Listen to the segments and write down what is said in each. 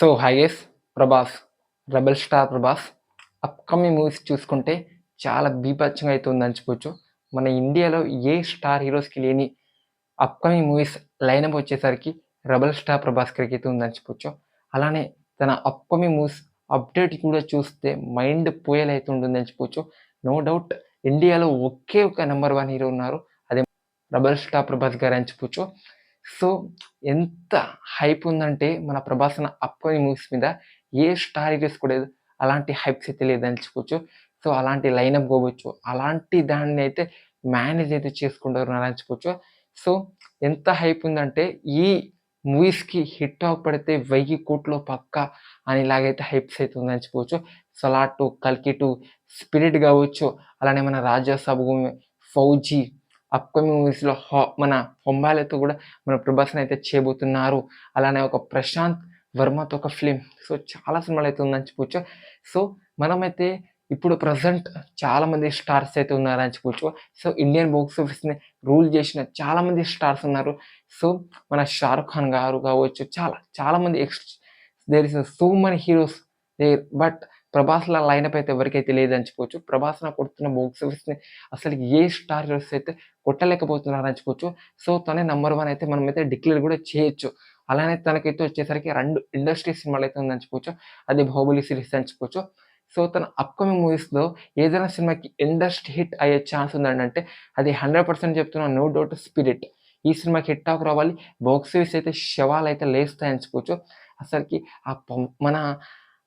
So హైయెస్ Prabhas rebel star Prabhas. Upcoming movies చూసుకుంటే చాలా బీభత్సంగా అయితే ఉందని చెప్పొచ్చు. మన ఇండియాలో ఏ స్టార్ హీరోస్కి లేని అప్కమింగ్ మూవీస్ లైనప్ వచ్చేసరికి రెబల్ స్టార్ ప్రభాస్ క్రికెట్ అయితే ఉందని చెప్పొచ్చు. అలానే తన అప్కమింగ్ మూవీస్ అప్డేట్ కూడా చూస్తే మైండ్ పోయేలైతే అయితే ఉంటుందని చెప్పొచ్చు. నో డౌట్ ఇండియాలో ఒకే ఒక నెంబర్ వన్ హీరో ఉన్నారు. అదే రెబల్ స్టార్ ప్రభాస్ గారు అని చెప్పొచ్చు. సో ఎంత హైప్ ఉందంటే మన ప్రభాసన అన్న అప్కమింగ్ మూవీస్ మీద ఏ స్టార్ హీరోస్ కూడా లేదు. అలాంటి హైప్స్ అయితే లేదని చెప్పుకోవచ్చు సో అలాంటి లైనప్ పోవచ్చు. అలాంటి దాన్ని అయితే మేనేజ్ అయితే చేసుకుంటారు అని సో ఎంత హైప్ ఉందంటే ఈ మూవీస్కి హిట్ పడితే వెయ్యి కోట్లు పక్క అని ఇలాగైతే హైప్స్ అయితే ఉందని సలాటు సలార్ టు కల్కి టు స్పిరిట్ కావచ్చు. అలానే మన రాజ్యసభ ఫౌజీ అప్కమింగ్ మూవీస్లో హా మన హొంబాలతో కూడా మన ప్రభాస్ని అయితే చేయబోతున్నారు. అలానే ఒక ప్రశాంత్ వర్మతో ఒక ఫిలిం సో చాలా సినిమాలు అయితే ఉందని చెప్పొచ్చు. సో మనమైతే ఇప్పుడు ప్రజెంట్ చాలామంది స్టార్స్ అయితే ఉన్నారని చెప్పొచ్చు. సో ఇండియన్ బాక్స్ ఆఫీస్ని రూల్ చేసిన చాలామంది స్టార్స్ ఉన్నారు. సో మన షారుఖ్ ఖాన్ గారు కావచ్చు చాలా చాలామంది X there is so many heroes there but ప్రభాస్ల lineup అయితే ఎవరికైతే లేదు చెప్పొచ్చు. ప్రభాస్ నా కొడుతున్న బాక్స్ ఆఫీస్ని అసలు ఏ స్టార్ హీరోస్ అయితే కొట్టలేకపోతున్నారని చెప్పొచ్చు. సో తనే నెంబర్ వన్ అయితే మనం అయితే డిక్లేర్ కూడా చేయొచ్చు. అలానే తనకైతే వచ్చేసరికి రెండు ఇండస్ట్రీ సినిమాలు అయితే ఉందని చెప్పొచ్చు. అది బాహుబలి సిరీస్ అని సో తన అప్కమింగ్ మూవీస్లో ఏదైనా సినిమాకి ఇండస్ట్రీ హిట్ అయ్యే ఛాన్స్ ఉందంటే అది హండ్రెడ్ పర్సెంట్ చెప్తున్నా నో డౌట్ స్పిరిట్ ఈ సినిమాకి హిట్ ఆఫ్ రావాలి. బాక్స్ ఆఫీస్ అయితే శవాలు అయితే లేస్తాయని చెప్పొచ్చు. అసలుకి ఆ మన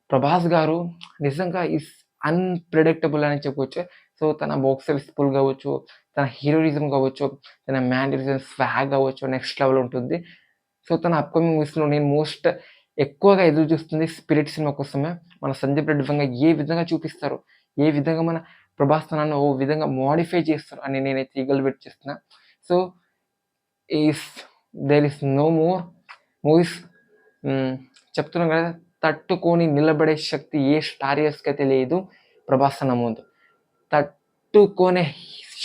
ప్రభాస్ గారు నిజంగా ఇస్ అన్ప్రిడిక్టబుల్ అని చెప్పవచ్చు సో తన బాక్స్ ఆఫీస్ పుల్ కావచ్చు తన హీరోయిజం కావచ్చు తన మ్యానరిజం స్వాగ్ కావచ్చు నెక్స్ట్ లెవెల్ ఉంటుంది. సో తన అప్కమింగ్ మూవీస్లో నేను మోస్ట్ ఎక్కువగా ఎదురు చూస్తుంది స్పిరిట్ సినిమా కోసమే. మన సందీప్ రెడ్డి విధంగా ఏ విధంగా చూపిస్తారు? ఏ విధంగా మన ప్రభాస్ తనను ఓ విధంగా మోడిఫై చేస్తారు? అని నేనైతే ఈగల్ వెయిట్ చేస్తున్నా. So is there is no more movies చెప్తున్నాం కదా తట్టుకొని నిలబడే శక్తి ఏ స్టారియర్స్కి అయితే లేదు ప్రభాస్ అన్న ముందు తట్టుకునే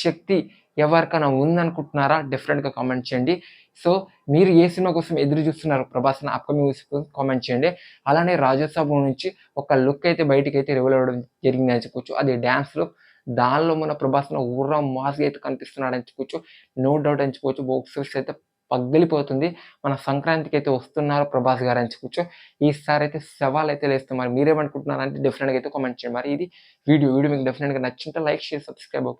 శక్తి ఎవరికైనా ఉందనుకుంటున్నారా? డెఫినెట్గా కామెంట్ చేయండి. సో మీరు ఏ సినిమా కోసం ఎదురు చూస్తున్నారు ప్రభాస్ అప్కమింగ్ మూవీస్ కామెంట్ చేయండి. అలానే రాజోత్సవం నుంచి ఒక లుక్ అయితే బయటికి అయితే రివల్ అవ్వడం జరిగింది అని చెప్పొచ్చు. అది డ్యాన్స్ లుక్ దానిలో మన ప్రభాస్ ఊర్రా మాస్గా అయితే కనిపిస్తున్నాడు అని చెప్పొచ్చు. నో డౌట్ అని చెప్పొచ్చు. బాక్స్ అయితే పగిలిపోతుంది. మన సంక్రాంతికి అయితే వస్తున్నారు ప్రభాస్ గారు అని కూర్చో ఈసారి అయితే సవాల్ అయితే లేస్తున్నారు మరి మీరేమనుకుంటున్నారంటే డెఫినెట్గా అయితే కామెంట్ చేయండి. మరి ఇది వీడియో వీడియో మీకు డెఫినెట్గా నచ్చింటే లైక్ షేర్ సబ్స్క్రైబ్ ఓకే